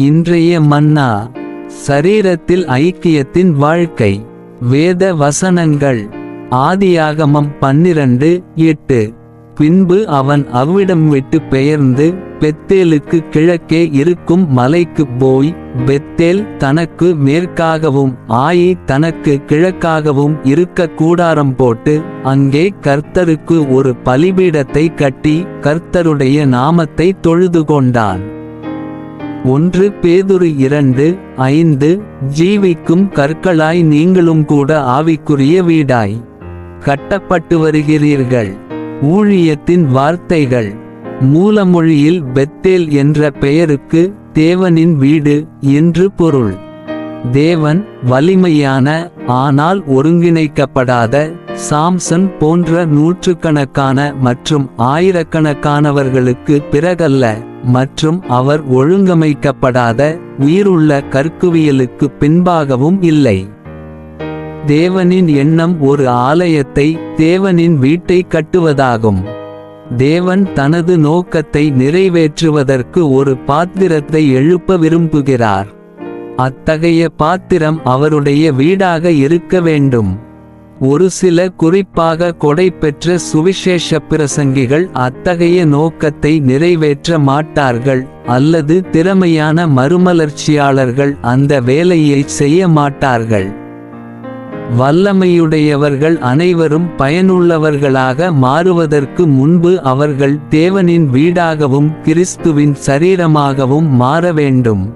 இன்றைய மன்னா சரீரத்தில் ஐக்கியத்தின் வாழ்க்கை. வேத வசனங்கள். ஆதியாகமம் பன்னிரண்டு எட்டு. பின்பு அவன் அவ்விடம் விட்டு பெயர்ந்து பெத்தேலுக்கு கிழக்கே இருக்கும் மலைக்குப் போய் பெத்தேல் தனக்கு மேற்காகவும் ஆயி தனக்கு கிழக்காகவும் இருக்க கூடாரம் போட்டு அங்கே கர்த்தருக்கு ஒரு பலிபீடத்தை கட்டி கர்த்தருடைய நாமத்தை தொழுது கொண்டான். ஒன்று பேதுரு இரண்டு ஐந்து ஜீவிக்கும் கற்களாய் நீங்களும் கூட ஆவிக்குரிய வீடாய் கட்டப்பட்டு வருகிறீர்கள். ஊழியத்தின் வார்த்தைகள். மூலமொழியில் பெத்தேல் என்ற பெயருக்கு தேவனின் வீடு என்று பொருள். தேவன் வலிமையான ஆனால் ஒருங்கிணைக்கப்படாத சாம்சன் போன்ற நூற்றுக்கணக்கான மற்றும் ஆயிரக்கணக்கானவர்களுக்கு பிறகல்ல. மற்றும் அவர் ஒழுங்கமைக்கப்படாத உயிருள்ள கற்குவியலுக்கு பின்பாகவும் இல்லை. தேவனின் எண்ணம் ஒரு ஆலயத்தை தேவனின் வீட்டை கட்டுவதாகும். தேவன் தனது நோக்கத்தை நிறைவேற்றுவதற்கு ஒரு பாத்திரத்தை எழுப்ப விரும்புகிறார். அத்தகைய பாத்திரம் அவருடைய வீடாக இருக்க வேண்டும். ஒரு சில குறிப்பாக கொடை பெற்ற சுவிசேஷ பிரசங்கிகள் அத்தகைய நோக்கத்தை நிறைவேற்ற மாட்டார்கள் அல்லது திறமையான மறுமலர்ச்சியாளர்கள் அந்த வேலையை செய்ய மாட்டார்கள். வல்லமையுடையவர்கள் அனைவரும் பயனுள்ளவர்களாக மாறுவதற்கு முன்பு அவர்கள் தேவனின் வீடாகவும் கிறிஸ்துவின் சரீரமாகவும் மாற வேண்டும்.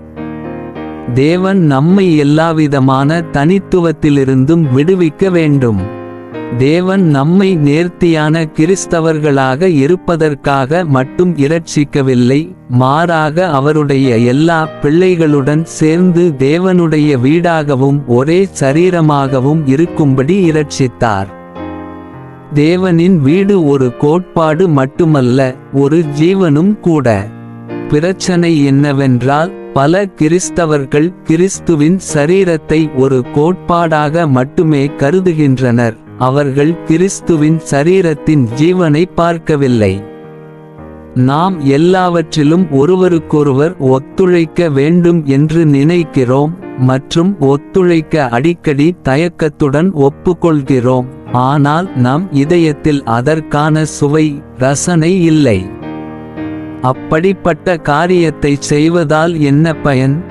தேவன் நம்மை எல்லாவிதமான தனித்துவத்திலிருந்தும் விடுவிக்க வேண்டும். தேவன் நம்மை நேர்த்தியான கிறிஸ்தவர்களாக இருப்பதற்காக மட்டும் இரட்சிக்கவில்லை மாறாக அவருடைய எல்லா பிள்ளைகளுடன் சேர்ந்து தேவனுடைய வீடாகவும் ஒரே சரீரமாகவும் இருக்கும்படி இரட்சித்தார். தேவனின் வீடு ஒரு கோட்பாடு மட்டுமல்ல ஒரு ஜீவனும் கூட. பிரச்சனை என்னவென்றால் பல கிறிஸ்தவர்கள் கிறிஸ்துவின் சரீரத்தை ஒரு கோட்பாடாக மட்டுமே கருதுகின்றனர். அவர்கள் கிறிஸ்துவின் சரீரத்தின் ஜீவனை பார்க்கவில்லை. நாம் எல்லாவற்றிலும் ஒருவருக்கொருவர் ஒத்துழைக்க வேண்டும் என்று நினைக்கிறோம் மற்றும் ஒத்துழைக்க அடிக்கடி தயக்கத்துடன் ஒப்புக்கொள்கிறோம். ஆனால் நம் இதயத்தில் அதற்கான சுவை ரசனை இல்லை. அப்படிப்பட்ட காரியத்தை செய்வதால் என்ன பயன்?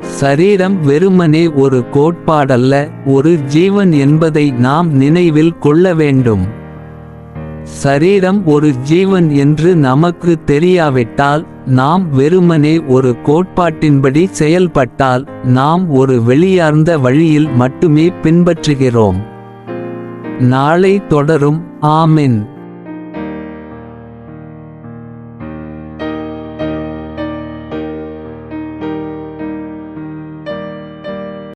சரீரம் வெறுமனே ஒரு கோட்பாடல்ல ஒரு ஜீவன் என்பதை நாம் நினைவில் கொள்ள வேண்டும். சரீரம் ஒரு ஜீவன் என்று நமக்கு தெரியாவிட்டால் நாம் வெறுமனே ஒரு கோட்பாட்டின்படி செயல்பட்டால் நாம் ஒரு வெளியார்ந்த வழியில் மட்டுமே பின்பற்றுகிறோம். நாளை தொடரும். ஆமின்.